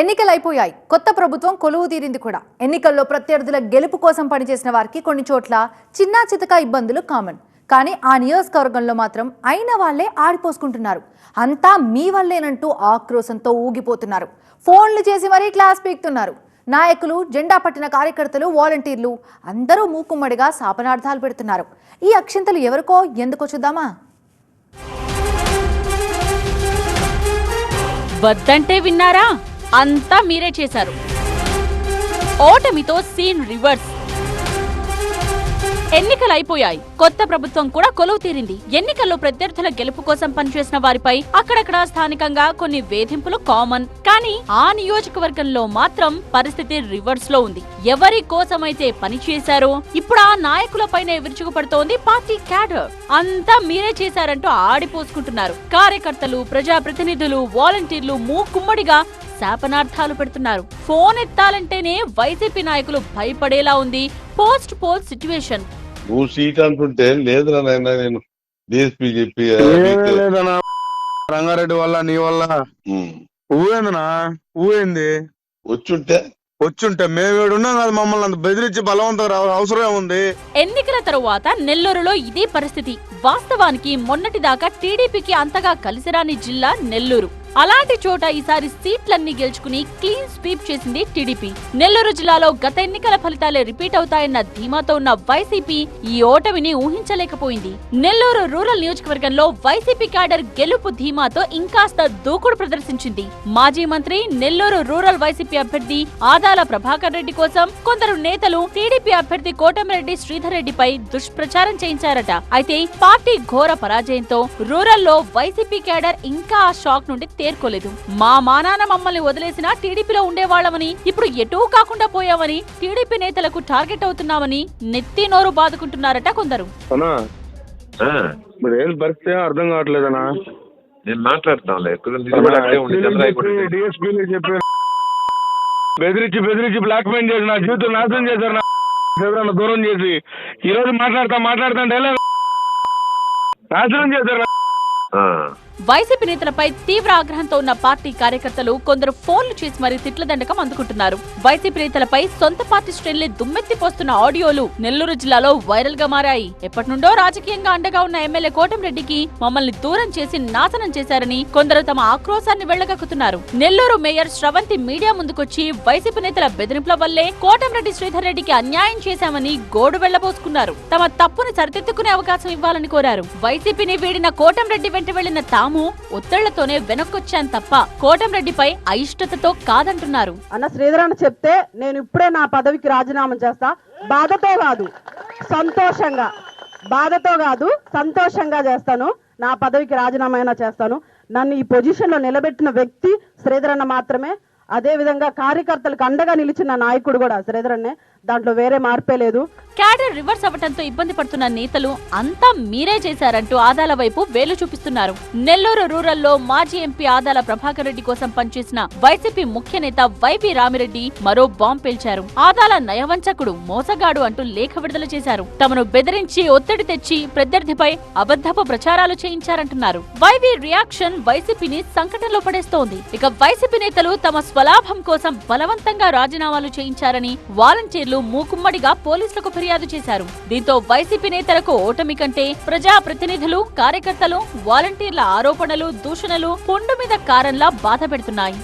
ఎన్నికలు అయిపోయాయి కొత్త ప్రభుత్వం కొలువు తీరింది కూడా. ఎన్నికల్లో ప్రత్యర్థుల గెలుపు కోసం పనిచేసిన వారికి కొన్ని చోట్ల చిన్నా చితక ఇబ్బందులు కామన్ కానీ ఆ నియోజకవర్గంలో మాత్రం అయిన వాళ్ళే ఆడిపోసుకుంటున్నారు అంతా మీ వల్లేనంటూ ఆక్రోశంతో ఊగిపోతున్నారు. ఫోన్లు చేసి మరీ క్లాస్ పీకుతున్నారు. నాయకులు జెండా పట్టిన కార్యకర్తలు వాలంటీర్లు అందరూ మూకుమ్మడిగా శాపనార్థాలు పెడుతున్నారు. ఈ అక్షింతలు ఎవరికో ఎందుకో చూద్దామా? వద్దంటే విన్నారా? అంతా మీరే చేశారు. ఓటమితో సీన్ రివర్స్. ఎన్నికలు అయిపోయాయి కొత్త ప్రభుత్వం కూడా కొలువు తీరింది. ఎన్నికల్లో ప్రత్యర్థుల గెలుపు కోసం పనిచేసిన వారిపై అక్కడక్కడ స్థానికంగా కొన్ని వేధింపులు కామన్. కానీ ఆ నియోజకవర్గంలో మాత్రం పరిస్థితి రివర్స్లో ఉంది. ఎవరి కోసమైతే పని చేశారో ఇప్పుడు ఆ నాయకులపైనే విరుచుకుపడుతోంది పార్టీ క్యాడర్. అంతా మీరే చేశారంటూ ఆడిపోసుకుంటున్నారు. కార్యకర్తలు ప్రజాప్రతినిధులు వాలంటీర్లు మూకుమ్మడిగా శాపనార్థాలు పెడుతున్నారు. ఫోన్ ఎత్తాలంటేనే వైసీపీ నాయకులు భయపడేలా ఉంది. Post poll situation. నువ్వు సీట్ అంటుంటే లేదురా నాయన నేను డిఎస్పీ చెప్పి రంగారెడ్డి వల్ల నీ వల్ల. ఊవేందనా ఊవేంది? వచ్చుంటే? వచ్చుంటే. మేము ఉన్నాం కదా మమ్మల్ని అంత బెదిరించి బలవంతం రా- అవసరం ఉంది. ఎన్నికల తరువాత నెల్లూరులో ఇదే పరిస్థితి. వాస్తవానికి మొన్నటిదాకా టీడీపీకి అంతగా కలిసిరాని జిల్లా నెల్లూరు. అలాంటి చోట ఈసారి సీట్లన్నీ గెలుచుకుని క్లీన్ స్వీప్ చేసింది టీడీపీ. నెల్లూరు జిల్లాలో గత ఎన్నికల ఫలితాలే రిపీట్ అవుతాయన్న ధీమాతో ఉన్న వైసీపీ ఈ ఓటమిని ఊహించలేకపోయింది. నెల్లూరు రూరల్ నియోజకవర్గంలో వైసీపీ క్యాడర్ గెలుపు ధీమాతో ఇంకాస్త దూకుడు ప్రదర్శించింది. మాజీ మంత్రి నెల్లూరు రూరల్ వైసీపీ అభ్యర్థి ఆదాల ప్రభాకర్ రెడ్డి కోసం కొందరు నేతలు టీడీపీ అభ్యర్థి కోటమిరెడ్డి శ్రీధర్ రెడ్డిపై దుష్ప్రచారం చేయించారట. అయితే పార్టీ ఘోర పరాజయంతో రూరల్లో వైసీపీ క్యాడర్ ఇంకా ఆ షాక్ నుండి తేరుకోలేదు మా మానాన మమ్మల్ని వదిలేసిన టీడీపీలో ఉండేవాళ్ళమని ఇప్పుడు ఎటూ కాకుండా పోయామని టీడీపీ నేతలకు టార్గెట్ అవుతున్నామని నెత్తి నోరు బాదుకుంటున్నారట కొందరు. ఏం పరిస్థితి అర్థం కావట్లేదనా నేను బెదిరించి బెదిరించి బ్లాక్ మెయిల్ చేసి నా జీవితం నాశనం చేశారు నా ఎవరన్నా దూరం చేసి ఈ రోజు మాట్లాడతా మాట్లాడతా ఎలా? నాశనం చేశారు వైసీపీ నేతలపై తీవ్ర ఆగ్రహంతో ఉన్న పార్టీ కార్యకర్తలు కొందరు ఫోన్లు చేసి మరీ తిట్ల దండకం అందుకుంటున్నారు. వైసీపీ నేతలపై సొంత పార్టీ శ్రేణులే దుమ్మెత్తిపోస్తున్న ఆడియోలు నెల్లూరు జిల్లాలో వైరల్గా మారాయి. ఎప్పటి నుండో రాజకీయంగా అండగా ఉన్న ఎమ్మెల్యే కోటంరెడ్డికి మమ్మల్ని దూరం చేసి నాశనం చేశారని కొందరు తమ ఆక్రోశాన్ని వెళ్ళగక్కుతున్నారు. నెల్లూరు మేయర్ శ్రవంతి మీడియా ముందుకొచ్చి వైసీపీ నేతల బెదిరింపుల వల్లే కోటంరెడ్డి శ్రీధర్ రెడ్డికి అన్యాయం చేశామని గోడు వెళ్ళబోసుకున్నారు. తమ తప్పును సరిదిద్దుకునే అవకాశం ఇవ్వాలని కోరారు. వైసీపీని వీడిన కోటంరెడ్డి వెంట వెళ్ళిన తాము ఒత్తిళ్ళతోనే వెనక్కొచ్చాను తప్ప కోటంరెడ్డిపై అయిష్టతతో కాదంటున్నారు. అన్న శ్రీధర్ చెప్తే నేను ఇప్పుడే నా పదవికి రాజీనామా చేస్తా. బాధతో కాదు సంతోషంగా. బాధతో కాదు సంతోషంగా చేస్తాను. నా పదవికి రాజీనామా అయినా చేస్తాను. నన్ను ఈ పొజిషన్లో నిలబెట్టిన వ్యక్తి శ్రీధర్ అన్న మాత్రమే. అదేవిధంగా కార్యకర్తలకు అండగా నిలిచిన నాయకుడు కూడా శ్రీధరన్నే. దాంట్లో వేరే మార్పే లేదు. క్యాడర్ రివర్స్ అవ్వటంతో ఇబ్బంది పడుతున్న నేతలు అంతా మీరే చేశారంటూ ఆదాల వైపు వేలు చూపిస్తున్నారు. నెల్లూరు రూరల్లో మాజీ ఎంపీ ఆదాల ప్రభాకర్ రెడ్డి కోసం పనిచేసిన వైసీపీ ముఖ్య నేత వైవి రామిరెడ్డి మరో బాంబ్ పేల్చారు. ఆదాల నయవంచకుడు మోసగాడు అంటూ లేఖ విడుదల చేశారు. తమను బెదిరించి ఒత్తిడి తెచ్చి ప్రత్యర్థిపై అబద్ధపు ప్రచారాలు చేయించారంటున్నారు. వైవి రియాక్షన్ వైసీపీని సంకటంలో పడేస్తోంది. ఇక వైసీపీ నేతలు తమ స్వలాభం కోసం బలవంతంగా రాజీనామాలు చేయించారని వాలంటీర్లు మూకుమ్మడిగా పోలీసులకు ఫిర్యాదు చేశారు. దీంతో వైసీపీ నేతలకు ఓటమి కంటే ప్రజా ప్రతినిధులు కార్యకర్తలు వాలంటీర్ల ఆరోపణలు దూషణలు పొండు మీద కారంలా బాధ పెడుతున్నాయి.